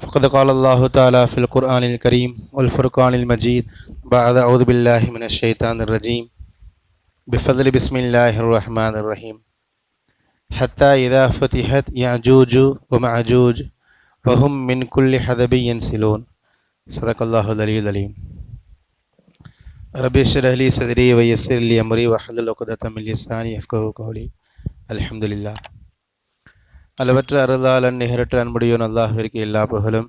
فقد قال الله تعالى في القرآن الكريم والفرقان المجيد. بعد أعوذ بالله من الشيطان الرجيم. بفضل بسم الله الرحمن الرحيم. حتى إذا فتحت يعجوج ومعجوج وهم من كل حدب ينسلون. صدق الله العلي العليم ربي اشرح لي صدري ويسر لي أمري واحلل عقدة من لساني يفقهوا قولي. الحمد لله. அளவற்ற அருளாளன் நிகரற்ற அன்புடையோன் அல்லாஹிற்கு எல்லா புகழும்.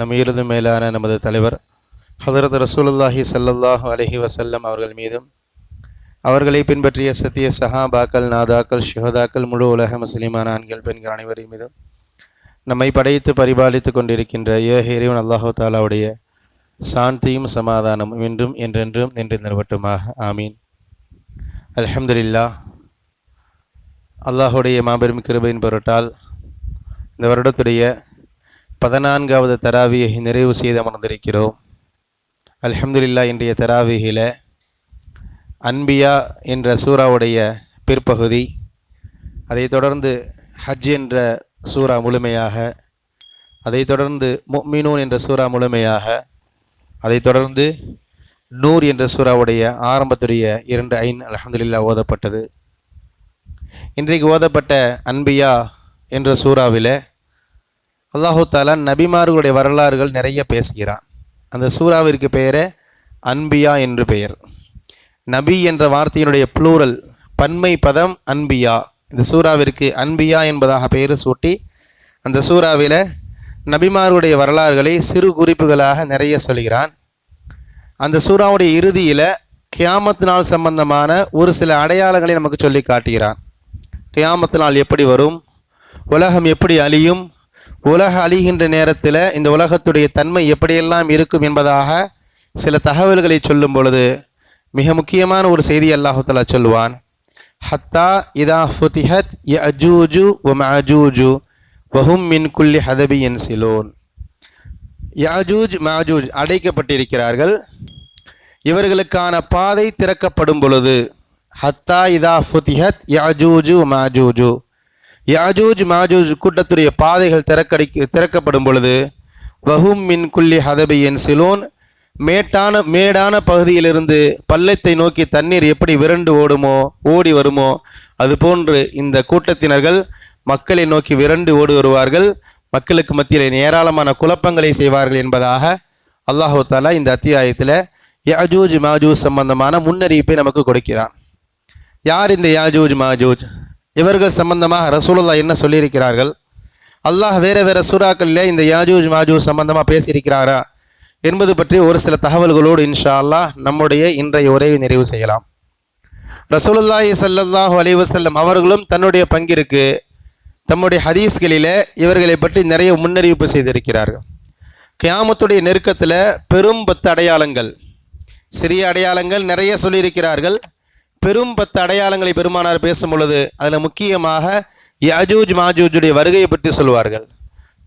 நம்மீரது மேலான நமது தலைவர் ஹதரத் ரசூலுல்லாஹி சல்லல்லாஹு அலஹி வசல்லம் அவர்கள் மீதும் அவர்களை பின்பற்றிய சத்திய சஹாபாக்கள் நாதாக்கள் ஷுஹதாக்கள் முழு உலக முஸ்லிமான ஆண்கள் பெண்கள் அனைவரின் மீதும் நம்மை படைத்து பரிபாலித்து கொண்டிருக்கின்ற ஏக இறைவன் அல்லாஹு தாலாவுடைய சாந்தியும் சமாதானமும் இன்றும் என்றென்றும் நின்று நிறுவட்டுமாக. ஆமீன். அலமதுல்லா அல்லாஹுடைய மாபெரும் கிருபையின் பொருட்டால் இந்த வருடத்துடைய பதினான்காவது தராவியை நிறைவு செய்து அமர்ந்திருக்கிறோம். அலமதுல்லா இன்றைய தராவிகில அன்பியா என்ற சூறாவுடைய பிற்பகுதி அதைத் தொடர்ந்து ஹஜ் என்ற சூறா முழுமையாக அதைத் தொடர்ந்து முக்மினூன் என்ற சூறா முழுமையாக அதைத் தொடர்ந்து நூர் என்ற சூறாவுடைய ஆரம்பத்துடைய இரண்டு ஐன் அலமதுல்லா ஓதப்பட்டது. இன்றைக்கு ஓதப்பட்ட அன்பியா என்ற சூறாவில் அல்லாஹு தாலா நபிமார்களுடைய வரலாறுகள் நிறைய பேசுகிறான். அந்த சூறாவிற்கு பெயரே அன்பியா என்று பெயர். நபி என்ற வார்த்தையினுடைய புளூரல் பன்மை பதம் அன்பியா. இந்த சூறாவிற்கு அன்பியா என்பதாக பெயர் சூட்டி அந்த சூறாவில் நபிமாருடைய வரலாறுகளை சிறு குறிப்புகளாக நிறைய சொல்கிறான். அந்த சூறாவுடைய இறுதியில் கியாமத் நாள் சம்பந்தமான ஒரு சில அடையாளங்களை நமக்கு சொல்லி காட்டுகிறான். கியாமத்து நாள் எப்படி வரும்? உலகம் எப்படி அழியும்? உலக அழிகின்ற நேரத்தில் இந்த உலகத்துடைய தன்மை எப்படியெல்லாம் இருக்கும் என்பதாக சில தகவல்களை சொல்லும் பொழுது மிக முக்கியமான ஒரு செய்தி அல்லாஹுத்தலா சொல்லுவான். ஹத்தா இதா ஃபுதிஹத் யஜூஜு வ மஜூஜு வஹும் மின் குல்லி ஹதபி என் சிலோன். யாஜூஜ் மாஜூஜ் அடைக்கப்பட்டிருக்கிறார்கள். இவர்களுக்கான பாதை திறக்கப்படும் பொழுது ஹத்தா இதா ஃபுதிஹத் யாஜூஜு மாஜூஜு யாஜூஜ் மாஜூஜ் கூட்டத்துடைய பாதைகள் திறக்கடி திறக்கப்படும் பொழுது வஹும் மின் குல்லி ஹதபி என் சிலோன் மேட்டான மேடான பகுதியிலிருந்து பள்ளத்தை நோக்கி தண்ணீர் எப்படி விரண்டு ஓடுமோ ஓடி வருமோ அதுபோன்று இந்த கூட்டத்தினர்கள் மக்களை நோக்கி விரண்டு ஓடி வருவார்கள். மக்களுக்கு மத்தியில் ஏராளமான குழப்பங்களை செய்வார்கள் என்பதாக அல்லாஹு தாலா இந்த அத்தியாயத்தில் யாஜூஜ் மாஜூஜ் சம்பந்தமான முன்னறிவிப்பை நமக்கு கொடுக்கிறான். யார் இந்த யாஜூஜ் மாஜூஜ் இவர்கள் சம்பந்தமாக ரசூலுல்லா என்ன சொல்லியிருக்கிறார்கள்? அல்லாஹ் வேறு வேறு சூறாக்களில் இந்த யாஜூஜ் மாஜூஜ் சம்பந்தமாக பேசியிருக்கிறாரா? என்பது பற்றி ஒரு சில தகவல்களோடு இன்ஷா அல்லாஹ் நம்முடைய இன்றைய உரையை நிறைவு செய்யலாம். ரசூலுல்லாஹி சல்லாஹூ அலைஹி வஸல்லம் அவர்களும் தன்னுடைய பங்கிற்கு தம்முடைய ஹதீஸ்களில் இவர்களை பற்றி நிறைய முன்னறிவிப்பு செய்திருக்கிறார்கள். கியாமத்துடைய நெருக்கத்தில் பெரும் பத்து அடையாளங்கள் சிறிய அடையாளங்கள் நிறைய சொல்லியிருக்கிறார்கள். பெரும் பத்து அடையாளங்களை பெருமானார் பேசும் பொழுது அதில் முக்கியமாக யஜூஜ் மாஜூஜுடைய வருகையை பற்றி சொல்வார்கள்.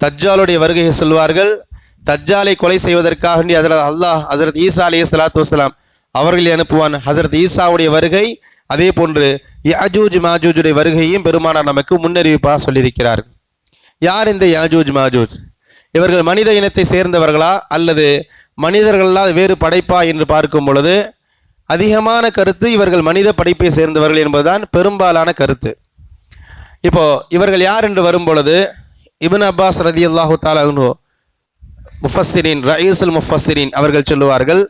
தஜ்ஜாலுடைய வருகையை சொல்வார்கள். தஜ்ஜாலை கொலை செய்வதற்காக வேண்டி அதில் அல்லாஹ் ஹசரத் ஈசா அலி சலாத்து வசலாம் அவர்களை அனுப்புவான். ஹசரத் ஈசாவுடைய வருகை அதே போன்று யாஜூஜ் மாஜூஜுடைய வருகையும் பெருமானார் நமக்கு முன்னறிவிப்பாக சொல்லியிருக்கிறார் யார் இந்த யாஜூஜ் மாஜூஜ்? இவர்கள் மனித இனத்தை சேர்ந்தவர்களா அல்லது மனிதர்களால் வேறு படைப்பா என்று பார்க்கும் பொழுது அதிகமான கருத்து இவர்கள் மனித படைப்பை சேர்ந்தவர்கள் என்பதுதான் பெரும்பாலான கருத்து. இப்போது இவர்கள் யார் என்று வரும்பொழுது இபின் அப்பாஸ் ரதி அல்லாஹு தாலு முஃபஸ்ஸிரின் ரயீசுல் முஃபஸ்ஸிரின் அவர்கள் சொல்லுவார்கள்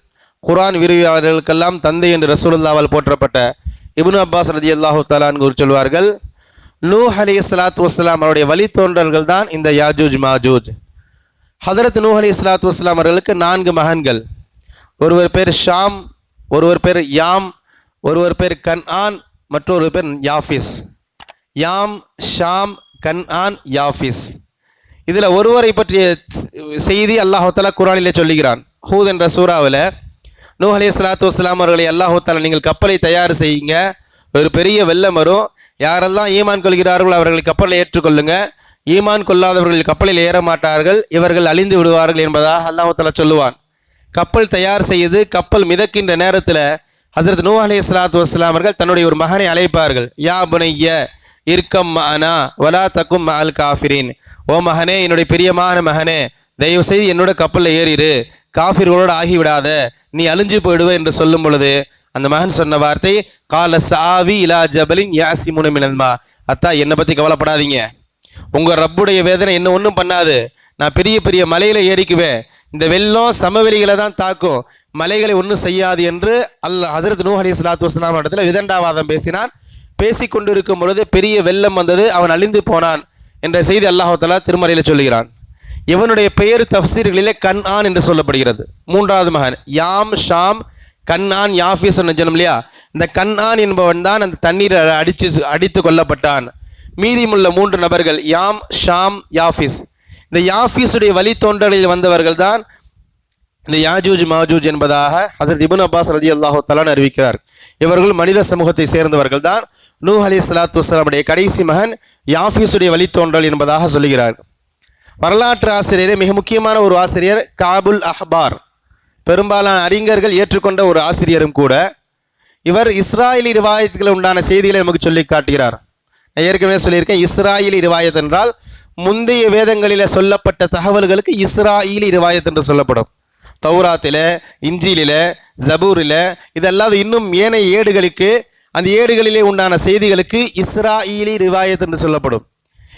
குரான் விரிவாளர்களுக்கெல்லாம் தந்தை என்று ரசூலுல்லாவால் போற்றப்பட்ட இபுன் அப்பாஸ் ரதி அல்லாஹு தாலான்னு சொல்வார்கள் நூ அலி சலாத்து வஸ்லாம் அவருடைய வழித்தோன்றல்கள் தான் இந்த யாஜூஜ் மாஜூஜ். ஹதரத் நூ அலி சலாத்து வஸ்லாம் அவர்களுக்கு நான்கு மகன்கள். ஒருவர் பேர் ஷாம் ஒருவர் பேர் யாம் ஒருவர் பேர் கன்ஆன் மற்றொரு பேர் யாஃபிஸ். யாம் ஷாம் கன்ஆன் யாஃபிஸ். இதில் ஒருவரை பற்றிய செய்தி அல்லாஹாலா குரானிலே சொல்லுகிறான். ஹூத் என்ற சூறாவில் நூ அலி சலாத்து வஸ்லாம் அவர்களை அல்லாஹாலா நீங்கள் கப்பலை தயார் செய்யுங்க. ஒரு பெரிய வெள்ளம் வரும். யாரெல்லாம் ஈமான் கொள்கிறார்களோ அவர்கள் கப்பலை ஏற்றுக்கொள்ளுங்க. ஈமான் கொள்ளாதவர்கள் கப்பலில் ஏற மாட்டார்கள். இவர்கள் அழிந்து விடுவார்கள் என்பதாக அல்லாஹாலா சொல்லுவான். கப்பல் தயார் செய்து கப்பல் மிதக்கின்ற நேரத்தில் ஹசரத் நூ அலி சலாத்து வஸ்லாம் அவர்கள் தன்னுடைய ஒரு மகனை அழைப்பார்கள். யா புனைய இர்க்கம் அனா வலா தக்கும் அல் காஃபிரின். ஓ மகனே என்னுடைய பிரியமான மகனே தயவு செய்து என்னோட கப்பலில் ஏறிடு காஃபிர்களோடு ஆகிவிடாத நீ அழிஞ்சு போயிடுவ என்று சொல்லும் பொழுது அந்த மகன் சொன்ன வார்த்தை கால சாவி இலா ஜபலின் யாசி முனமினல்மா அத்தா என்னை பற்றி கவலைப்படாதீங்க. உங்கள் ரப்புடைய வேதனை என்ன ஒன்றும் பண்ணாது. நான் பெரிய பெரிய மலையில் ஏறிக்குவேன். இந்த வெள்ளம் சமவெளிகளை தான் தாக்கும். மலைகளை ஒன்றும் செய்யாது என்று அல்லாஹ் ஹசரத் நூ அலி சலாத்து வஸ்லாம் இடத்துல விதண்டாவாதம் பேசினான். பேசி கொண்டிருக்கும் பொழுது பெரிய வெள்ளம் வந்தது அவன் அழிந்து போனான் என்ற செய்தி அல்லாஹாலா திருமறையில் சொல்கிறான் இவனுடைய பெயர் தஃசீர்களிலே கண்ஆன் என்று சொல்லப்படுகிறது. மூன்றாவது மகன் யாம் ஷாம் கண்ணான் யாஃபிஸ் சொன்ன ஜனம் இல்லையா? இந்த கண்ணான் என்பவன் தான் அந்த தண்ணீரை அடித்து அடித்து கொல்லப்பட்டான். மீதியுள்ள மூன்று நபர்கள் யாம் ஷாம் யாஃபிஸ். இந்த யாஃபீஸுடைய வழித்தோன்றலில் வந்தவர்கள் தான் இந்த யாஜூஜ் மாஜூஜ் என்பதாக ஹசரத் இபுன் அப்பாஸ் ரதி அல்லாஹோ தலான் அறிவிக்கிறார். இவர்கள் மனித சமூகத்தை சேர்ந்தவர்கள் தான் நூ அலி சலாத்து வஸ்லாமுடைய கடைசி மகன் யாஃபீஸுடைய வழித்தோன்றல் என்பதாக சொல்லுகிறார். வரலாற்று ஆசிரியரே மிக முக்கியமான ஒரு ஆசிரியர் காபுல் அஹ்பார். பெரும்பாலான அறிஞர்கள் ஏற்றுக்கொண்ட ஒரு ஆசிரியரும் கூட இவர் இஸ்ராயலி ரிவாயத்துகள் உண்டான செய்திகளை நமக்கு சொல்லி காட்டுகிறார். நான் ஏற்கனவே சொல்லியிருக்கேன் இஸ்ராயலி ரிவாயத் என்றால் முந்தைய வேதங்களில் சொல்லப்பட்ட தகவல்களுக்கு இஸ்ராயலி ரிவாயத் என்று சொல்லப்படும். தௌராத்தில் இஞ்சிலில் ஜபூரில் இதெல்லாம் இன்னும் ஏனைய ஏடுகளுக்கு அந்த ஏடுகளிலே உண்டான செய்திகளுக்கு இஸ்ராயிலி ரிவாயத் என்று சொல்லப்படும்.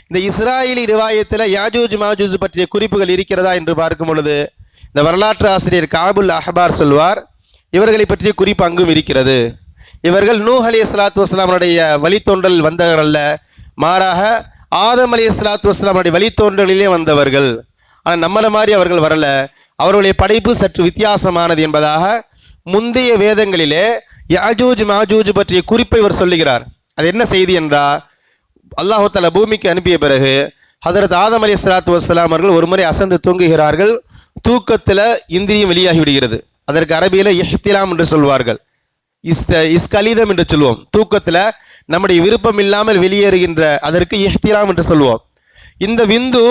இந்த இஸ்ராயிலி ரிவாயத்தில் யாஜூஜ் மாஜூஜ் பற்றிய குறிப்புகள் இருக்கிறதா என்று பார்க்கும் பொழுது இந்த வரலாற்று ஆசிரியர் காபுல் அஹ்பார் சொல்வார் இவர்களை பற்றிய குறிப்பு அங்கும் இருக்கிறது. இவர்கள் நூஹ் அலி சலாத்து வஸ்லாமனுடைய வழித்தோன்றல் வந்தவர்கள் அல்ல மாறாக ஆதம் அலி சலாத்து வஸ்லாமனுடைய வழித்தோன்றலிலே வந்தவர்கள். ஆனால் நம்மளை மாதிரி அவர்கள் வரல. அவர்களுடைய படைப்பு சற்று வித்தியாசமானது என்பதாக முந்தைய வேதங்களிலே யாஜூஜ் மாஜூஜ் பற்றிய குறிப்பை இவர் சொல்லுகிறார். அது என்ன செய்தி என்றால் அல்லாஹு பூமிக்கு அனுப்பிய பிறகு ஹதரத் ஆதம் அலி சலாத்து வஸ்லாம் அவர்கள் ஒரு முறை அசந்து தூங்குகிறார்கள். தூக்கத்தில் இந்திரியம் வெளியாகி விடுகிறது. அதற்கு அரபியில் இஹ்திலாம் என்று சொல்வார்கள். இஸ்த இஸ்கலிதம் என்று சொல்லுவோம் தூக்கத்தில் நம்முடைய விருப்பம் இல்லாமல் வெளியேறுகின்ற அதற்கு எஹ்திராம் என்று சொல்லுவோம் இந்த விந்து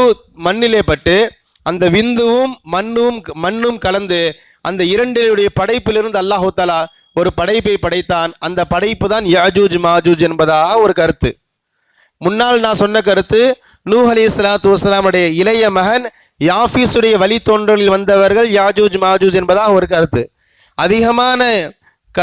மண்ணிலே பட்டு அந்த விந்துவும் மண்ணும் மண்ணும் கலந்து அந்த இரண்டினுடைய படைப்பிலிருந்து அல்லாஹு தலா ஒரு படைப்பை படைத்தான். அந்த படைப்பு தான் யாஜூஜ் மாஜூஜ் என்பதாக ஒரு கருத்து. முன்னால் நான் சொன்ன கருத்து நூஹ் அலி சலாத்து வஸ்லாமுடைய இளைய மகன் யாஃபீஸுடைய வழித்தோன்றலில் வந்தவர்கள் யாஜூஜ் மாஜூஜ் என்பதாக ஒரு கருத்து. அதிகமான க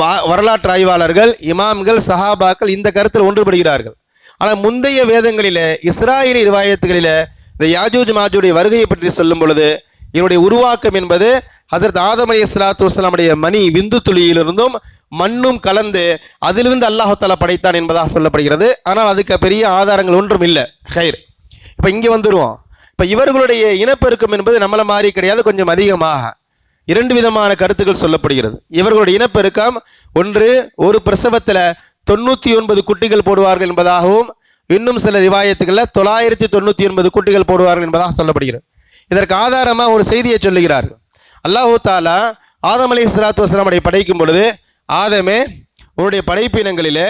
வா- வரலாற்று ஆய்வாளர்கள் இமாம்கள் சஹாபாக்கள் இந்த கருத்தில் ஒன்றுபடுகிறார்கள். ஆனால் முந்தைய வேதங்களில் இஸ்ராயலி ரிவாயத்துகளில் இந்த யாஜூஜ் மாஜூடைய வருகையை பற்றி சொல்லும் பொழுது இதனுடைய உருவாக்கம் என்பது ஹசரத் ஆதம் அலி இஸ்லாத்து வஸ்லாமுடைய மணி விந்து துளியிலிருந்தும் மண்ணும் கலந்து அதிலிருந்து அல்லாஹு படைத்தான் என்பதாக சொல்லப்படுகிறது. ஆனால் அதுக்கு பெரிய ஆதாரங்கள் ஒன்றும் இல்லை. ஹைர். இப்போ இங்கே வந்துடுவோம் இப்போ இவர்களுடைய இனப்பெருக்கம் என்பது நம்மளை மாதிரி கிடையாது கொஞ்சம் அதிகமாக. இரண்டு விதமான கருத்துக்கள் சொல்லப்படுகிறது. இவர்களுடைய இனப்பெருக்கம் ஒன்று ஒரு பிரசவத்தில் தொண்ணூற்றி ஒன்பது குட்டிகள் போடுவார்கள் என்பதாகவும் இன்னும் சில ரிவாயத்துக்களில் தொள்ளாயிரத்தி தொண்ணூற்றி ஒன்பது குட்டிகள் போடுவார்கள் என்பதாக சொல்லப்படுகிறது. இதற்கு ஆதாரமாக ஒரு செய்தியை சொல்லுகிறார்கள் அல்லாஹூ தாலா ஆதம் அலி இஸ்லாத்து வஸ்லாமுடைய படைக்கும் பொழுது ஆதமே உன்னுடைய படைப்பினங்களிலே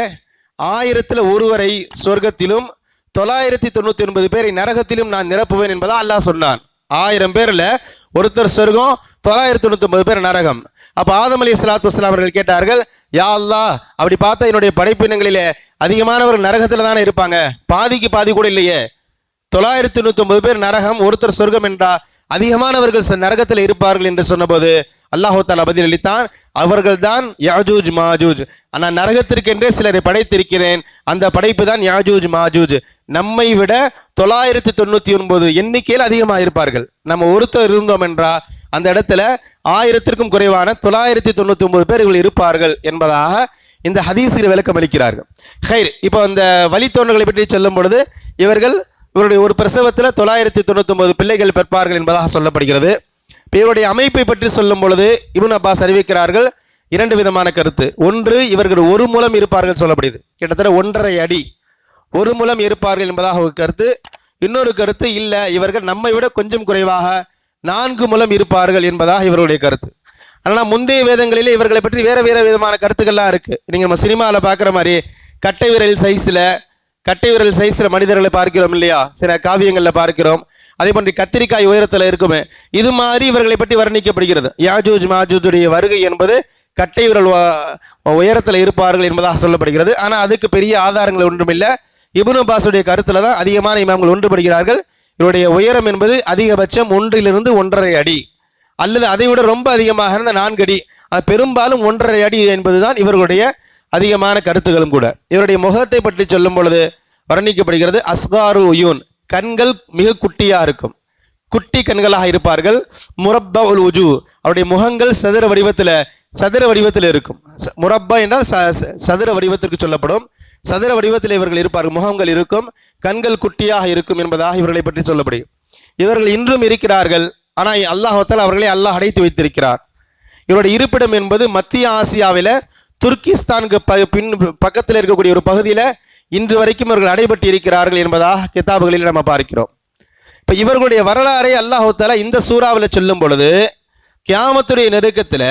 ஆயிரத்தில் ஒருவரை சொர்க்கத்திலும் தொள்ளாயிரத்தி தொண்ணூற்றி ஒன்பது பேரை நரகத்திலும் நான் நிரப்புவேன் என்பதாக அல்லாஹ் சொன்னான். ஆயிரம் பேரில் ஒருத்தர் சொர்க்கம் தொள்ளாயிரத்தி தொண்ணூற்றி ஒன்பது பேர் நரகம். அப்போ ஆதம் அலி சலாத்து வஸ்லாம் அவர்கள் கேட்டார்கள் யா அப்படி பார்த்தா என்னுடைய படைப்பினங்களிலே அதிகமானவர்கள் நரகத்தில் தானே இருப்பாங்க. பாதிக்கு பாதி கூட இல்லையே. தொள்ளாயிரத்தி தொண்ணூத்தொன்பது பேர் நரகம் ஒருத்தர் சொர்க்கம் என்றா அதிகமானவர்கள் ச- நரகத்தில் இருப்பார்கள் என்று சொன்னபோது அல்லாஹு தாலா பதிலளித்தான் அவர்கள்தான் யாஜூஜ் மாஜூஜ். நான் நரகத்திற்கென்றே சிலரை படைத்திருக்கிறேன். அந்த படைப்பு தான் யாஜூஜ் மாஜூஜ். நம்மை விட தொள்ளாயிரத்தி தொண்ணூற்றி ஒன்பது எண்ணிக்கையில் அதிகமாக இருப்பார்கள் நம்ம ஒருத்தர் இருந்தோம் என்றால் அந்த இடத்துல ஆயிரத்திற்கும் குறைவான தொள்ளாயிரத்தி தொண்ணூற்றி ஒன்பது பேர் இவர்கள் இருப்பார்கள் என்பதாக இந்த ஹதீஸில் விளக்கம் அளிக்கிறார்கள். ஹைர் இப்போ அந்த வழித்தோன்றல்களை பற்றி சொல்லும் பொழுது இவர்கள் இவருடைய ஒரு பிரசவத்தில் தொள்ளாயிரத்தி தொண்ணூத்தொன்பது பிள்ளைகள் பெற்பார்கள் என்பதாக சொல்லப்படுகிறது. இவருடைய அமைப்பை பற்றி சொல்லும் பொழுது இபுன் அப்பாஸ் அறிவிக்கிறார்கள் இரண்டு விதமான கருத்து. ஒன்று இவர்கள் ஒரு மூலம் இருப்பார்கள் சொல்லப்படுது கிட்டத்தட்ட ஒன்றரை அடி ஒரு மூலம் இருப்பார்கள் என்பதாக ஒரு கருத்து. இன்னொரு கருத்து இல்லை இவர்கள் நம்மை விட கொஞ்சம் குறைவாக நான்கு முலம் இருப்பார்கள் என்பதாக இவருடைய கருத்து. ஆனால் முந்தைய வேதங்களிலே இவர்களை பற்றி வேறு வேறு விதமான கருத்துக்கள்லாம் இருக்குது நீங்கள் நம்ம சினிமாவில் பார்க்குற மாதிரி கட்டை விரல் சைஸில் கட்டை விரல் சைஸில் மனிதர்களை பார்க்கிறோம் இல்லையா? சில காவியங்களில் பார்க்கிறோம். அதே போன்று கத்திரிக்காய் உயரத்தில் இருக்குமே இது மாதிரி இவர்களை பற்றி வர்ணிக்கப்படுகிறது. யாஜூஜ் மாஜூஜுடைய வருகை என்பது கட்டை விரல் உயரத்தில் இருப்பார்கள் என்பதாக சொல்லப்படுகிறது. ஆனால் அதுக்கு பெரிய ஆதாரங்கள் ஒன்றுமில்லை. இப்னு பாஸுடைய கருத்தில் தான் அதிகமான இமாம்கள் ஒன்றுபடுகிறார்கள். இவருடைய உயரம் என்பது அதிகபட்சம் ஒன்றிலிருந்து ஒன்றரை அடி. அல்லது அதை விட ரொம்ப அதிகமாக இருந்த நான்கு அடி. அது பெரும்பாலும் ஒன்றரை அடி என்பதுதான் இவர்களுடைய அதிகமான கருத்துகளும் கூட. இவருடைய முகத்தை பற்றி சொல்லும் பொழுது வர்ணிக்கப்படுகிறது அஸ்காரு உயூன். கண்கள் மிக குட்டியாக இருக்கும். குட்டி கண்களாக இருப்பார்கள். முரப்பா உல் உஜு. அவருடைய முகங்கள் சதுர வடிவத்தில் சதுர வடிவத்தில் இருக்கும். முரப்பா என்றால் ச- ச- சதுர வடிவத்திற்கு சொல்லப்படும். சதுர வடிவத்தில் இவர்கள் இருப்பார்கள். முகங்கள் இருக்கும். கண்கள் குட்டியாக இருக்கும் என்பதாக இவர்களை பற்றி சொல்லப்படுகிறது இவர்கள் இன்றும் இருக்கிறார்கள். ஆனால் அல்லாஹத்தால் அவர்களை அல்லாஹ் அடைத்து வைத்திருக்கிறார். இவருடைய இருப்பிடம் என்பது மத்திய ஆசியாவில் துர்கிஸ்தானுக்கு ப பின் பக்கத்தில் இருக்கக்கூடிய ஒரு பகுதியில் இன்று வரைக்கும் இவர்கள் அடைபட்டு இருக்கிறார்கள் என்பதாக கிதாபுகளில் நம்ம பார்க்கிறோம். இப்போ இவர்களுடைய வரலாறை அல்லாஹால இந்த சூறாவில் சொல்லும் பொழுது கியாமத்துடைய நெருக்கத்தில்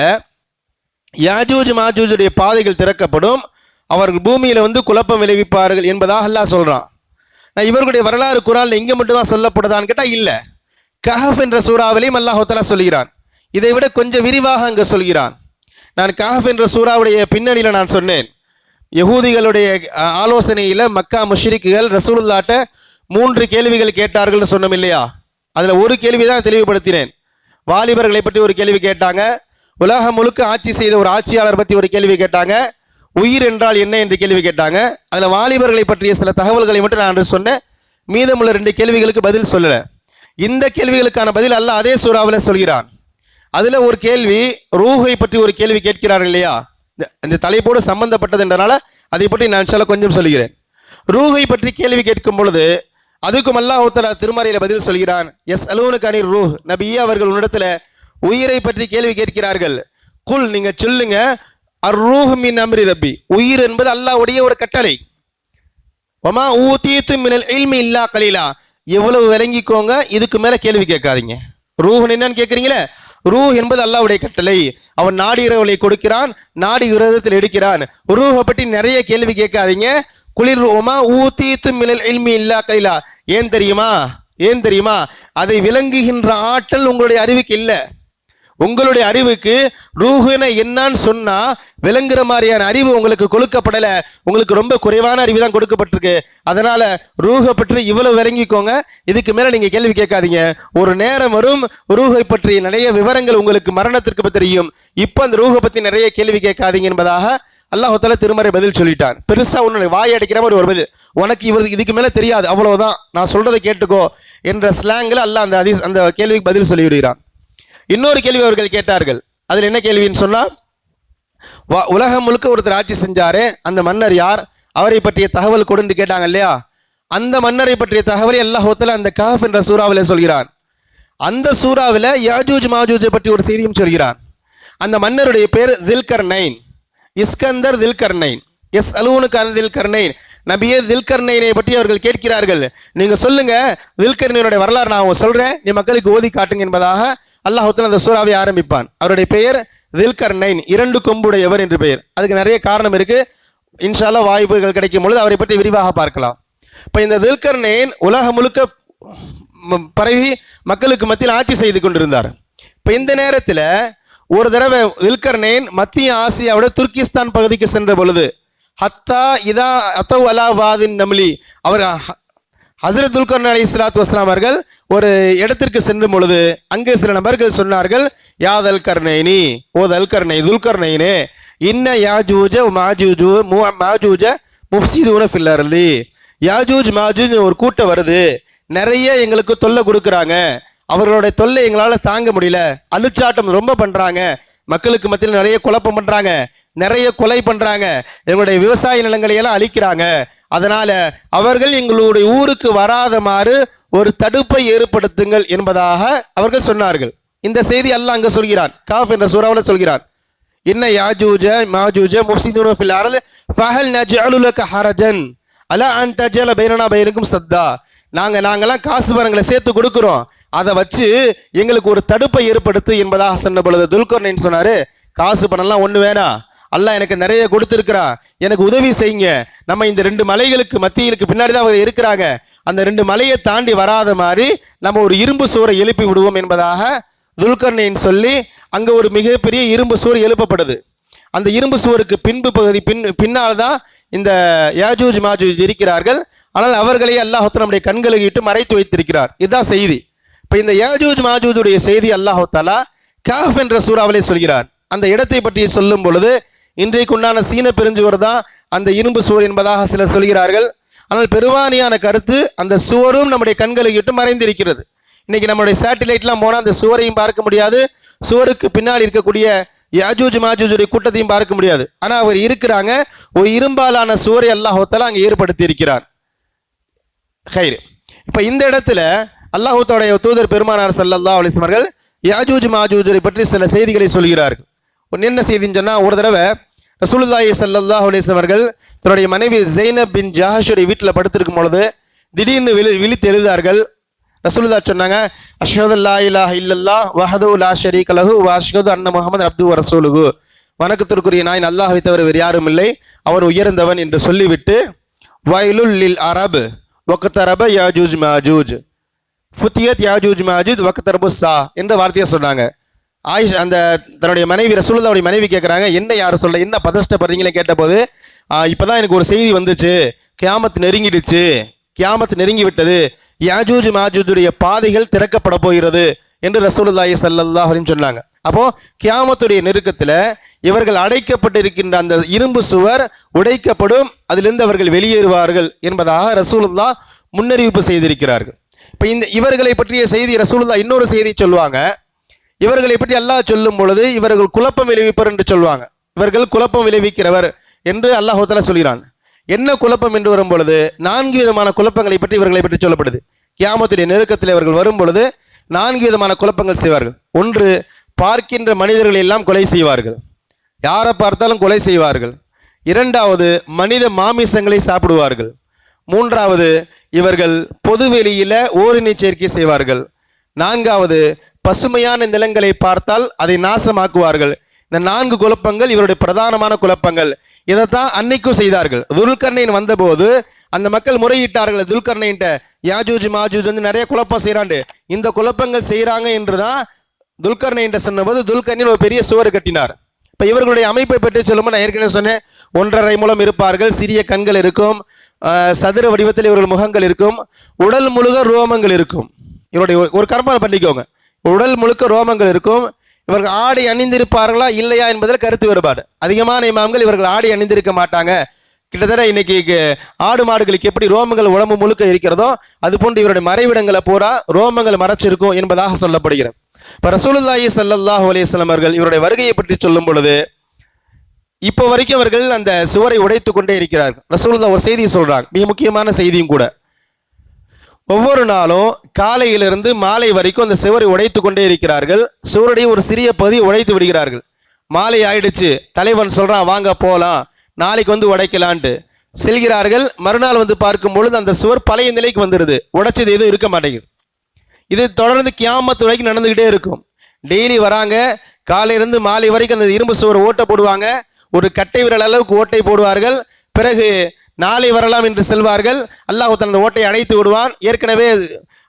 யாஜூஜ் மாஜூஜுடைய பாதைகள் திறக்கப்படும். அவர்கள் பூமியில் வந்து குழப்பம் விளைவிப்பார்கள் என்பதாக அல்லாஹ் சொல்கிறான் நான் இவர்களுடைய வரலாறு குரால் இங்கே மட்டும்தான் சொல்லப்படுதான்னு கேட்டால் இல்லை. கஹஃப் என்ற சூறாவிலையும் அல்லாஹாலா சொல்கிறான். இதை விட கொஞ்சம் விரிவாக அங்கே சொல்கிறான். நான் கஹப் என்ற சூறாவுடைய பின்னணியில் நான் சொன்னேன். யகூதிகளுடைய ஆலோசனையில் மக்கா முஷ்ரிக்குகள் ரசூலுல்லாட்ட மூன்று கேள்விகள் கேட்டார்கள்னு சொன்னோம் இல்லையா? அதில் ஒரு கேள்வி தான் தெளிவுபடுத்தினேன். வாலிபர்களை பற்றி ஒரு கேள்வி கேட்டாங்க. உலகம் முழுக்க ஆட்சி செய்த ஒரு ஆட்சியாளர் பற்றி ஒரு கேள்வி கேட்டாங்க. உயிர் என்றால் என்ன என்று கேள்வி கேட்டாங்க. அதில் வாலிபர்களை பற்றிய சில தகவல்களை மட்டும் நான் என்று சொன்னேன். மீதமுள்ள ரெண்டு கேள்விகளுக்கு பதில் சொல்லலை. இந்த கேள்விகளுக்கான பதில் அல்ல அதே சூறாவில் சொல்கிறான். அதில் ஒரு கேள்வி ரூஹை பற்றி ஒரு கேள்வி கேட்கிறார் இல்லையா? இந்த- இந்த தலைப்போடு சம்பந்தப்பட்டது என்றனால அதை பற்றி நான் சொல்ல கொஞ்சம் சொல்கிறேன் ரூஹை பற்றி கேள்வி கேட்கும் பொழுது அதுக்கும் அல்லாஹ் ஒருத்தர் திருமறையில் பதில் சொல்கிறான் எஸ் அலூனுக்கு அனிர் ரூஹ். நபியே அவர்கள் உன்னிடத்தில் உயிரை பற்றி கேள்வி கேட்கிறார்கள். குல் நீங்கள் சொல்லுங்க அர் ரூஹ் மின் அம்ரி ரப்பி. உயிர் என்பது அல்லாஹ்வுடைய ஒரு கட்டளை. ஒமா ஊத்தீத்து மினல் இல்மி இல்லா கலீலா. எவ்வளவு விளங்கிக்கோங்க இதுக்கு மேலே கேள்வி கேட்காதீங்க. ரூஹ் என்னன்னு கேட்குறீங்களே ரூ என்பது அல்லாஹ்வுடைய கட்டளை. அவன் நாடுகிறவர்களை கொடுக்கிறான் நாடு விரதத்தில் எடுக்கிறான். ரூஹை பற்றி நிறைய கேள்வி கேட்காதீங்க. குளிர் ஓமா ஊத்தீத்து மினல் இல்மி இல்லா கைலா. ஏன் தெரியுமா? ஏன் தெரியுமா? அதை விளங்குகின்ற ஆற்றல் உங்களுடைய அறிவுக்கு இல்லை. உங்களுடைய அறிவுக்கு ரூஹுன என்னான்னு சொன்னா விளங்குற மாதிரியான அறிவு உங்களுக்கு கொடுக்கப்படலை. உங்களுக்கு ரொம்ப குறைவான அறிவு தான் கொடுக்கப்பட்டிருக்கு. அதனால ரூஹை பற்றி இவ்வளவு விளங்கிக்கோங்க. இதுக்கு மேல நீங்க கேள்வி கேட்காதீங்க. ஒரு நேரம் வரும் ரூஹை பற்றி நிறைய விவரங்கள் உங்களுக்கு மரணத்திற்கு தெரியும். இப்போ அந்த ரூஹை பத்தி நிறைய கேள்வி கேட்காதீங்க என்பதாக அல்லாஹால திருமறை பதில் சொல்லிட்டான். பெருசா ஒன்று வாய் அடிக்கிற மாதிரி ஒரு பதில். உனக்கு இவர் இதுக்கு மேல தெரியாது. அவ்வளவுதான். நான் சொல்றதை கேட்டுக்கோ என்ற ஸ்லாங்கில் அல்லாஹ் அந்த அதி அந்த கேள்விக்கு பதில் சொல்லிவிடுகிறான். இன்னொரு கேள்வி அவர்கள் கேட்டார்கள். அதில் என்ன கேள்வின்னு சொன்னால் உலகம் முழுக்க ஒருத்தர் ஆட்சி செஞ்சாரு அந்த மன்னர் யார்? அவரை பற்றிய தகவல் கொடுன்னு கேட்டாங்க இல்லையா? அந்த மன்னரை பற்றிய தகவலை அல்லாஹோத்தில் அந்த காஃப் என்ற சூறாவில் சொல்கிறான். அந்த சூறாவில் யாஜூஜ் மாஜூஜை பற்றி ஒரு செய்தியும் சொல்கிறான். அந்த மன்னருடைய பேர் தில்கர் நைன் இஸ்கந்தர் தில்கர் நைன் எஸ் அலுவனுக்கான தில்கர் நைன் நபியே தில்கர் நைனை பற்றி அவர்கள் கேட்கிறார்கள். நீங்கள் சொல்லுங்க தில்கர் நைனுடைய வரலாறு நான் சொல்கிறேன் நீ மக்களுக்கு ஓதி காட்டுங்க என்பதாக அல்லாஹுத்தன் அந்த சூறாவை ஆரம்பிப்பான் அவருடைய பெயர் தில்கர் நைன் இரண்டு கொம்புடையவர் என்று பெயர் அதுக்கு நிறைய காரணம் இருக்குது இன்ஷால்லா வாய்ப்புகள் கிடைக்கும் பொழுது அவரை பற்றி விரிவாக பார்க்கலாம் இப்போ இந்த தில்கர் நைன் உலகம் முழுக்க பரவி மக்களுக்கு மத்தியில் ஆட்சி செய்து கொண்டிருந்தார் இப்போ இந்த நேரத்தில் ஒரு தடவை வில்கர்னேன் மத்திய ஆசியாவோட துர்கிஸ்தான் பகுதிக்கு சென்ற பொழுது ஹத்தா இதா அத்தவ் அலாபாதின் நம்லி அவர் ஹ- ஹசரத் துல்கர்ன் அலி இஸ்லாத்து வஸ்லாம் அவர்கள் ஒரு இடத்திற்கு சென்றும் பொழுது அங்கே சில நபர்கள் சொன்னார்கள் யாதல் கர்ணைனி ஓ தல்கர்ணை துல்கர்ணைனே இன்ன யாஜூஜ மாஜூஜு மு- மாஜூஜ முஃப்சிதூன ஃபில்லர்லி. யாஜூஜ் மாஜூஜ் ஒரு கூட்டம் வருது. நிறைய எங்களுக்கு தொல்லை கொடுக்குறாங்க. அவர்களுடைய தொல்லை எங்களால் தாங்க முடியல. அழுச்சாட்டம் ரொம்ப பண்ணுறாங்க மக்களுக்கு மத்தியில் நிறைய குழப்பம் பண்ணுறாங்க நிறைய கொலை பண்ணுறாங்க எங்களுடைய விவசாய நிலங்களை எல்லாம் அழிக்கிறாங்க. அதனால் அவர்கள் எங்களுடைய ஊருக்கு வராதமாறு ஒரு தடுப்பை ஏற்படுத்துங்கள் என்பதாக அவர்கள் சொன்னார்கள். இந்த செய்தி அல்ல அங்கே சொல்கிறான். காஃப் என்ற சூறாவில் சொல்கிறான். என்ன யாஜூஜ மாஜூஜ முஃப்சிதுன ஃபில் அர்த் ஃபஹல் நஜலுலக ஹரஜன் அல அன் தஜல பைனனா பைனக்கும் சத்தா. நாங்கள் நாங்கெல்லாம் காசு பணங்களை சேர்த்து கொடுக்குறோம். அதை வச்சு எங்களுக்கு ஒரு தடுப்பை ஏற்படுத்து என்பதாக சொன்ன பொழுது துல்கர்னின் சொன்னார் காசு பணம்லாம் ஒன்று வேணாம். அல்லாஹ் எனக்கு நிறைய கொடுத்துருக்கிறான். எனக்கு உதவி செய்யுங்க. நம்ம இந்த ரெண்டு மலைகளுக்கு மத்தியிலுக்கு பின்னாடி தான் அவர் இருக்கிறாங்க. அந்த ரெண்டு மலையை தாண்டி வராத மாதிரி நம்ம ஒரு இரும்பு சுவரை எழுப்பி விடுவோம் என்பதாக துல்கர்ணின்னு சொல்லி அங்கே ஒரு மிகப்பெரிய இரும்பு சுவர் எழுப்பப்படுது. அந்த இரும்பு சுவருக்கு பின்பு பகுதி பின் பின்னால் தான் இந்த யாஜூஜ் மாஜூஜ் இருக்கிறார்கள். ஆனால் அவர்களே அல்லாஹ் நம்முடைய கண்களுக்கு இட்டு மறைத்து வைத்திருக்கிறார். இதுதான் செய்தி. இப்போ இந்த யாஜூஜ் மாஜூஜுடைய செய்தி அல்லாஹு காஃப் என்ற சூறாவிலே சொல்கிறார். அந்த இடத்தை பற்றி சொல்லும் பொழுது இன்றைக்கு உண்டான சீன பெருஞ்சுவர் தான் அந்த இரும்பு சுவர் என்பதாக சிலர் சொல்கிறார்கள். ஆனால் பெருவானியான கருத்து அந்த சுவரும் நம்முடைய கண்களை இட்டு மறைந்திருக்கிறது. இன்னைக்கு நம்மளுடைய சேட்டிலைட்லாம் போனால் அந்த சுவரையும் பார்க்க முடியாது. சுவருக்கு பின்னால் இருக்கக்கூடிய யாஜூஜ் மாஜூஜுடைய கூட்டத்தையும் பார்க்க முடியாது. ஆனால் அவர் இருக்கிறாங்க. ஒரு இரும்பாலான சுவரை அல்லாஹால அங்கே ஏற்படுத்தி இருக்கிறார் ஹைர். இப்போ இந்த இடத்துல அல்லாஹூத்தோடைய தூதர் பெருமானார் சல்லல்லா அலிஸ்மர்கள் யாஜூஜ் மாஜூஜரை பற்றி சில செய்திகளை சொல்கிறார்கள். ஒன்று என்ன செய்தின்னு சொன்னால் ஒரு தடவை ரசூலுல்லாஹி ஸல்லல்லாஹு அலைஹி அவர்கள் தன்னுடைய மனைவி ஜெய்னப் பின் ஜஹாஷுடைய வீட்டில் படுத்திருக்கும் பொழுது திடீர்னு விழி விழித்து எழுதார்கள். ரசூலுல்லா சொன்னாங்க அஷோதுல்லா இல்லா இல்லல்லா வஹது லா ஷரீக லஹு வாஷ்கது அஷ்ஹது அன்ன முகமது அப்து ரசூலுகு வணக்கத்திற்குரிய நாய் அல்லாஹ்வை தவிர வேறு யாரும் இல்லை. அவர் உயர்ந்தவன் என்று சொல்லிவிட்டு வயலுல் லில் அரபு ஒக்கத்தரப யாஜூஜ் மாஜூஜ். ஃபுத்தியத் யாஜூஜ் மாஜூஜ் ஒக்கத்தரபு சா என்ற வார்த்தையை சொன்னாங்க. ஆயிஷ் அந்த தன்னுடைய மனைவி ரசூலுதாவுடைய மனைவி கேட்குறாங்க என்ன யார் சொல்ல என்ன பதஷ்டப்படுறீங்களே கேட்டபோது இப்போ தான் எனக்கு ஒரு செய்தி வந்துச்சு. கியாமத்து நெருங்கிடுச்சு. கியாமத்து நெருங்கி விட்டது யாஜூஜ் மாஜூஜுடைய பாதைகள் திறக்கப்பட போகிறது என்று ரசூலுல்லாஹி ஸல்லல்லாஹு அப்படின்னு சொன்னாங்க. அப்போ கியாமத்துடைய நெருக்கத்தில் இவர்கள் அடைக்கப்பட்டிருக்கின்ற அந்த இரும்பு சுவர் உடைக்கப்படும் அதிலிருந்து அவர்கள் வெளியேறுவார்கள் என்பதாக ரசூலுல்லா முன்னறிவிப்பு செய்திருக்கிறார்கள். இப்போ இந்த இவர்களை பற்றிய செய்தி ரசூலுல்லா இன்னொரு செய்தி சொல்லுவாங்க. இவர்களை பற்றி அல்லாஹ் சொல்லும் பொழுது இவர்கள் குழப்பம் விளைவிப்பர் என்று சொல்லுவாங்க இவர்கள் குழப்பம் விளைவிக்கிறவர் என்று அல்லாஹோத்தல சொல்கிறான். என்ன குழப்பம் என்று வரும் பொழுது நான்கு விதமான குழப்பங்களை பற்றி இவர்களை பற்றி சொல்லப்படுது. கியாமத்துடைய நெருக்கத்தில் இவர்கள் வரும் பொழுது நான்கு விதமான குழப்பங்கள் செய்வார்கள். ஒன்று பார்க்கின்ற மனிதர்களை எல்லாம் கொலை செய்வார்கள். யாரை பார்த்தாலும் கொலை செய்வார்கள். இரண்டாவது மனித மாமிசங்களை சாப்பிடுவார்கள். மூன்றாவது இவர்கள் பொதுவெளியில ஓரினை சேர்க்கை செய்வார்கள். நான்காவது பசுமையான நிலங்களை பார்த்தால் அதை நாசமாக்குவார்கள். இந்த நான்கு குழப்பங்கள் இவருடைய பிரதானமான குழப்பங்கள். இதைத்தான் அன்னைக்கும் செய்தார்கள். துல்கர்ணையின் வந்தபோது அந்த மக்கள் முறையிட்டார்கள். துல்கர்ணைன்ட்ட யாஜூஜ் மாஜூஜ் வந்து நிறைய குழப்பம் செய்கிறாண்டு இந்த குழப்பங்கள் செய்கிறாங்க என்று தான் துல்கர்ணைன்ட்ட சொன்னபோது துல்கர்ணின் ஒரு பெரிய சுவர் கட்டினார். இப்போ இவர்களுடைய அமைப்பை பற்றி சொல்லும்போது நான் ஏற்கனவே சொன்னேன். ஒன்றரை மூலம் இருப்பார்கள் சிறிய கண்கள் இருக்கும் சதுர வடிவத்தில் இவர்கள் முகங்கள் இருக்கும் உடல் முழுக ரோமங்கள் இருக்கும். இவருடைய ஒரு- கற்பனை பண்ணிக்கோங்க. உடல் முழுக்க ரோமங்கள் இருக்கும். இவர்கள் ஆடை அணிந்திருப்பார்களா இல்லையா என்பதில் கருத்து வேறுபாடு. அதிகமான இமாம்கள் இவர்கள் ஆடை அணிந்திருக்க மாட்டாங்க. கிட்டத்தட்ட இன்னைக்கு ஆடு மாடுகளுக்கு எப்படி ரோமங்கள் உடம்பு முழுக்க இருக்கிறதோ அது போன்று இவருடைய மறைவிடங்களை பூரா ரோமங்கள் மறைச்சிருக்கும் என்பதாக சொல்லப்படுகிறது. இப்போ ரசூலுல்லாஹி சல்லாஹூ அலையம் அவர்கள் இவருடைய வருகையை பற்றி சொல்லும் பொழுது இப்போ வரைக்கும் அவர்கள் அந்த சுவரை உடைத்து கொண்டே இருக்கிறார்கள். ரசூலுல்லா ஒரு செய்தியை சொல்கிறாங்க மிக முக்கியமான செய்தியும் கூட. ஒவ்வொரு நாளும் காலையிலிருந்து மாலை வரைக்கும் அந்த சுவரை உடைத்து கொண்டே இருக்கிறார்கள். சுவருடைய ஒரு சிறிய பகுதி உடைத்து விடுகிறார்கள். மாலை ஆயிடுச்சு. தலைவன் சொல்கிறான் வாங்க போகலாம் நாளைக்கு வந்து உடைக்கலான்ட்டு. செல்கிறார்கள். மறுநாள் வந்து பார்க்கும் பொழுது அந்த சுவர் பழைய நிலைக்கு வந்துடுது. உடைச்சது எதுவும் இருக்க மாட்டேங்குது. இது தொடர்ந்து கியாமத்து வரைக்கும் நடந்துக்கிட்டே இருக்கும். டெய்லி வராங்க. காலையிலேருந்து மாலை வரைக்கும் அந்த இரும்பு சுவர் ஓட்டை போடுவாங்க. ஒரு கட்டை விரல் அளவுக்கு ஓட்டை போடுவார்கள். பிறகு நாளை வரலாம் என்று செல்வார்கள். அல்லாஹுத்தன் தனது ஓட்டை அடைத்து விடுவான். ஏற்கனவே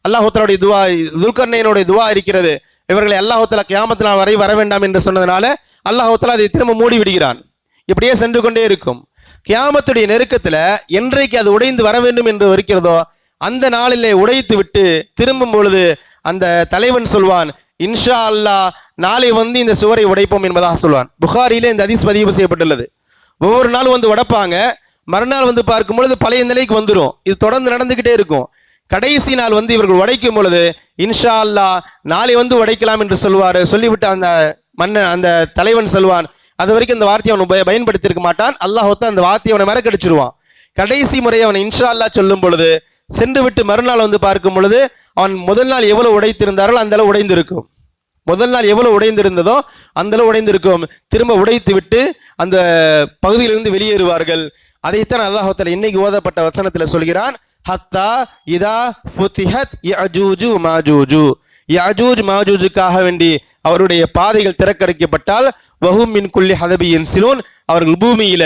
அல்லாஹுத்தனுடைய துவா துல்கர்ணையனுடைய துவா இருக்கிறது. இவர்களை அல்லாஹுத்தலா கியாமத்தினால் வரை வர வேண்டாம் என்று சொன்னதுனால அல்லாஹுத்தலா அதை திரும்ப மூடி விடுகிறான். இப்படியே சென்று கொண்டே இருக்கும். கியாமத்துடைய நெருக்கத்தில் என்றைக்கு அது உடைந்து வர வேண்டும் என்று இருக்கிறதோ அந்த நாளிலே உடைத்து விட்டு திரும்பும் பொழுது அந்த தலைவன் சொல்வான் இன்ஷா அல்லா நாளை வந்து இந்த சுவரை உடைப்போம் என்பதாக சொல்வான். புகாரிலே இந்த அதிஸ் பதிவு செய்யப்பட்டுள்ளது. ஒவ்வொரு நாளும் வந்து உடைப்பாங்க. மறுநாள் வந்து பார்க்கும் பொழுது பழைய நிலைக்கு வந்துடும் இது தொடர்ந்து நடந்துக்கிட்டே இருக்கும். கடைசி நாள் வந்து இவர்கள் உடைக்கும் பொழுது இன்ஷா அல்லாஹ் நாளை வந்து உடைக்கலாம் என்று சொல்வார் சொல்லிவிட்டு அந்த மன்னன் அந்த தலைவன் சொல்வான். அது வரைக்கும் அந்த வார்த்தையை அவன் பயன்படுத்தியிருக்க மாட்டான். அல்லாஹ் அந்த வார்த்தையை அவனை மறக்கடிச்சிருவான். கடைசி முறை அவன் இன்ஷா அல்லாஹ் சொல்லும் பொழுது சென்று விட்டு மறுநாள் வந்து பார்க்கும் பொழுது அவன் முதல் நாள் எவ்வளவு உடைத்திருந்தாரோ அந்த அளவு உடைந்திருக்கும். முதல் நாள் எவ்வளவு உடைந்திருந்ததோ அந்த அளவு உடைந்திருக்கும். திரும்ப உடைத்து விட்டு அந்த பகுதியிலிருந்து வெளியேறுவார்கள். அதைத்தான் அல்லாஹத்தில் இன்னைக்கு ஓதப்பட்ட வசனத்தில் சொல்கிறான். ஹத்தா இதா ஃபுத்திஹத் யஜூஜு மாஜூஜு. யஜூஜ் மாஜூஜுக்காக வேண்டி அவருடைய பாதைகள் திறக்கடிக்கப்பட்டால் வஹும் மின் குல்லி ஹதபியின் சிலூன். அவர்கள் பூமியில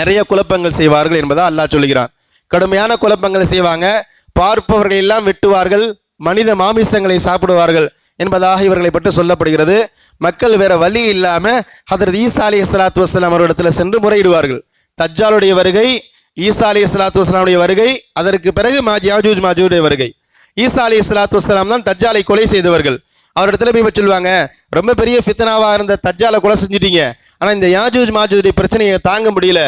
நிறைய குழப்பங்கள் செய்வார்கள் என்பதா அல்லாஹ் சொல்கிறான். கடுமையான குழப்பங்களை செய்வாங்க. பார்ப்பவர்களை எல்லாம் வெட்டுவார்கள். மனித மாமிசங்களை சாப்பிடுவார்கள் என்பதாக இவர்களை பற்றி சொல்லப்படுகிறது. மக்கள் வேற வழி இல்லாம ஹதரத் ஈசா அலி சலாத்து வசலாம் அவரிடத்துல சென்று முறையிடுவார்கள். தஜ்ஜாலுடைய வருகை ஈசா அலி இஸ்லாத்து வஸ்லாமுடைய வருகை அதற்கு பிறகு மாஜ் யாஜூஜ் மாஜூடைய வருகை. ஈசா அலி இஸ்லாத்து வஸ்லாம் தான் தஜ்ஜாலை கொலை செய்தவர்கள். அவரிடத்துல போய் சொல்லுவாங்க ரொம்ப பெரிய ஃபித்னாவாக இருந்த தஜ்ஜாலை கொலை செஞ்சிட்டீங்க. ஆனால் இந்த யாஜூஜ் மாஜூஜுடைய பிரச்சனையை தாங்க முடியல.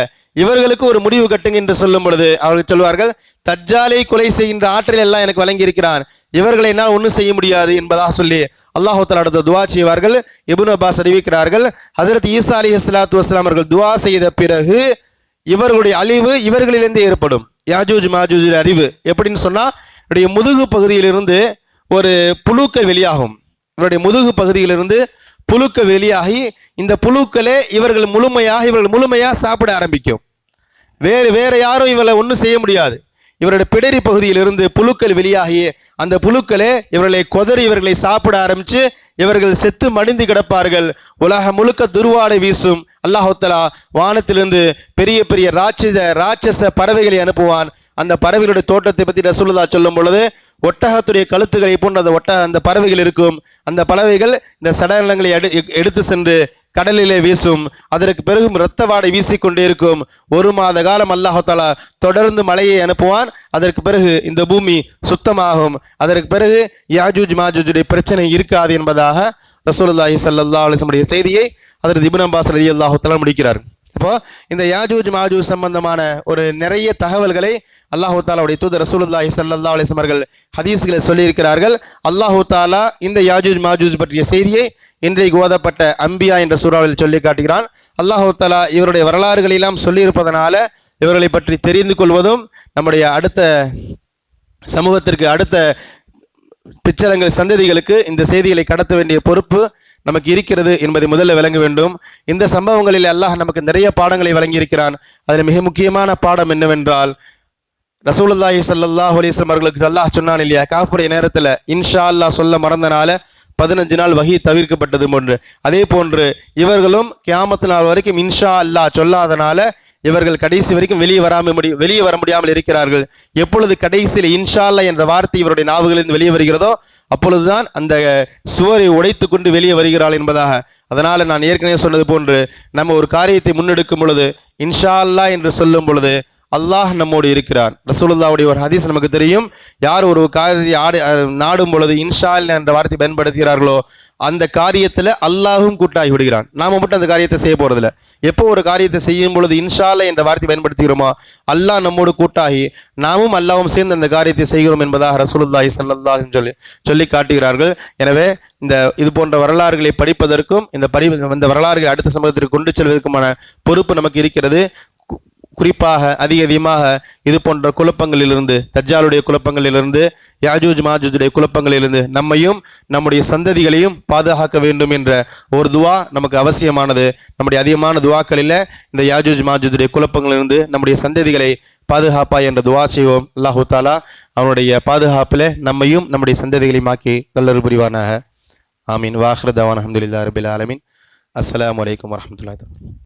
இவர்களுக்கு ஒரு முடிவு கட்டுங்க என்று சொல்லும் பொழுது அவர்கள் சொல்வார்கள் தஜ்ஜாலை கொலை செய்கின்ற ஆற்றல் எல்லாம் எனக்கு வழங்கியிருக்கிறான் இவர்களை என்னால் ஒன்றும் செய்ய முடியாது என்பதாக சொல்லி அல்லாஹு அடுத்த துவா செய்வார்கள். இபுன் அப்பாஸ் அறிவிக்கிறார்கள் ஹசரத் ஈசா அலி இஸ்லாத்து வஸ்லாம் அவர்கள் துவா செய்த பிறகு இவர்களுடைய அழிவு இவர்களிலிருந்தே ஏற்படும். யாஜூஜ் மாஜூஜ் அறிவு எப்படின்னு சொன்னால் இவருடைய முதுகு பகுதியிலிருந்து ஒரு புழுக்கள் வெளியாகும். இவருடைய முதுகு பகுதியிலிருந்து புழுக்கள் வெளியாகி இந்த புழுக்களே இவர்கள் முழுமையாக இவர்கள் முழுமையாக சாப்பிட ஆரம்பிக்கும். வேறு வேறு யாரும் இவளை ஒன்றும் செய்ய முடியாது. இவருடைய பிடரி பகுதியிலிருந்து புழுக்கள் வெளியாகி அந்த புழுக்களே இவர்களை கொதறி இவர்களை சாப்பிட ஆரம்பித்து இவர்கள் செத்து மடிந்து கிடப்பார்கள். உலகம் முழுக்க துருவாடை வீசும். அல்லாஹோத்தலா வானத்திலிருந்து பெரிய பெரிய ராட்சத ராட்சச பறவைகளை அனுப்புவான். அந்த பறவைகளுடைய தோட்டத்தை பற்றி ரசூலுல்லா சொல்லும் பொழுது ஒட்டகத்துடைய கழுத்துக்களை போன்ற அந்த ஒட்ட அந்த பறவைகள் இருக்கும். அந்த பறவைகள் இந்த சடலங்களை எடு எடுத்து சென்று கடலிலே வீசும். அதற்கு பிறகு இரத்த வாடை வீசிக்கொண்டே இருக்கும். ஒரு மாத காலம் அல்லாஹாலா தொடர்ந்து மழையை அனுப்புவான். அதற்கு பிறகு இந்த பூமி சுத்தமாகும். அதற்கு பிறகு யாஜூஜ் மாஜூஜுடைய பிரச்சனை இருக்காது என்பதாக ரசூலுல்லாஹி சல்லா அலைஹி செய்தியை அதற்கு இப்னு அம்பாஸ் ரலியல்லாஹு அல்லாஹுத்தலாம் முடிக்கிறார். இப்போ இந்த யாஜூஜ் மாஜூஜ் சம்பந்தமான ஒரு நிறைய தகவல்களை அல்லாஹு தாலாவுடைய தூதர் ரசூலுல்லாஹி ஸல்லல்லாஹு அலைஹி அவர்கள் ஹதீஸ்களை சொல்லியிருக்கிறார்கள். அல்லாஹு தாலா இந்த யாஜூஜ் மாஜூஜ் பற்றிய செய்தியை இன்றைக்கு ஓதப்பட்ட அம்பியா என்ற சூறாவில் சொல்லி காட்டுகிறான் அல்லாஹு தாலா இவருடைய வரலாறுகளெல்லாம் சொல்லியிருப்பதனால இவர்களை பற்றி தெரிந்து கொள்வதும் நம்முடைய அடுத்த சமூகத்திற்கு அடுத்த பிச்சரங்கள் சந்ததிகளுக்கு இந்த செய்திகளை கடத்த வேண்டிய பொறுப்பு நமக்கு இருக்கிறது என்பதை முதல்ல விளங்க வேண்டும். இந்த சம்பவங்களில் அல்லாஹ் நமக்கு நிறைய பாடங்களை வழங்கியிருக்கிறான். அதில் மிக முக்கியமான பாடம் என்னவென்றால் ரசூலுல்லாஹி சல்லாஹ் அலிஸ்லம் அவர்களுக்கு அல்லாஹ் சொன்னான் இல்லையா காஃபுடைய நேரத்தில் இன்ஷா அல்லாஹ் சொல்ல மறந்தனால பதினஞ்சு நாள் வகி தவிர்க்கப்பட்டது போன்று. அதே போன்று இவர்களும் கியாமத்து நாள் வரைக்கும் இன்ஷா அல்லாஹ் சொல்லாதனால இவர்கள் கடைசி வரைக்கும் வெளியே வராம முடி வெளியே வர முடியாமல் இருக்கிறார்கள். எப்பொழுது கடைசியில் இன்ஷா அல்லாஹ் என்ற வார்த்தை இவருடைய நாவுகளிலிருந்து வெளியே வருகிறதோ அப்பொழுதுதான் அந்த சுவரை உடைத்து கொண்டு வெளியே வருகிறாள் என்பதாக. அதனால் நான் ஏற்கனவே சொன்னது போன்று நம்ம ஒரு காரியத்தை முன்னெடுக்கும் பொழுது இன்ஷா அல்லாஹ் என்று சொல்லும் பொழுது அல்லாஹ் நம்மோடு இருக்கிறார் ரசூலுல்லாவுடைய ஒரு ஹதீஸ் நமக்கு தெரியும். யார் ஒரு காரியத்தை ஆடு நாடும் பொழுது இன்ஷா அல்லா என்ற வார்த்தை பயன்படுத்துகிறார்களோ அந்த காரியத்தில் அல்லாஹும் கூட்டாகி விடுகிறான். நாம மட்டும் அந்த காரியத்தை செய்ய போகிறதில்ல எப்போ ஒரு காரியத்தை செய்யும் பொழுது இன்ஷா என்ற வார்த்தை பயன்படுத்துகிறோமோ அல்லாஹ் நம்மோடு கூட்டாகி நாமும் அல்லாவும் சேர்ந்து அந்த காரியத்தை செய்கிறோம் என்பதாக ரசூலுல்லாஹி சல்லா சொல்லி சொல்லி காட்டுகிறார்கள். எனவே இந்த இது போன்ற வரலாறுகளை படிப்பதற்கும் இந்த படி இந்த வரலாறுகளை அடுத்த சமூகத்திற்கு கொண்டு செல்வதற்குமான பொறுப்பு நமக்கு இருக்கிறது. குறிப்பாக அதிக அதிகமாக இது போன்ற குழப்பங்களிலிருந்து தஜ்ஜாலுடைய குழப்பங்களிலிருந்து யாஜூஜ் மாஜூஜுடைய குழப்பங்களிலிருந்து நம்மையும் நம்முடைய சந்ததிகளையும் பாதுகாக்க வேண்டும் என்ற ஒரு துவா நமக்கு அவசியமானது. நம்முடைய அதிகமான துவாக்களில் இந்த யாஜூஜ் மாஜூஜுடைய குழப்பங்களிலிருந்து நம்முடைய சந்ததிகளை பாதுகாப்பா என்ற துவா செய்வோம். அல்லாஹு தாலா அவனுடைய பாதுகாப்பில் நம்மையும் நம்முடைய சந்ததிகளையும் ஆக்கி நல்லொரு புரிவானாக. ஆமீன். வாஹ்ரதவான் அஹமதுல்லா ரபில் ஆலமின். அஸ்லாம் வலைக்கம் வரமத்துல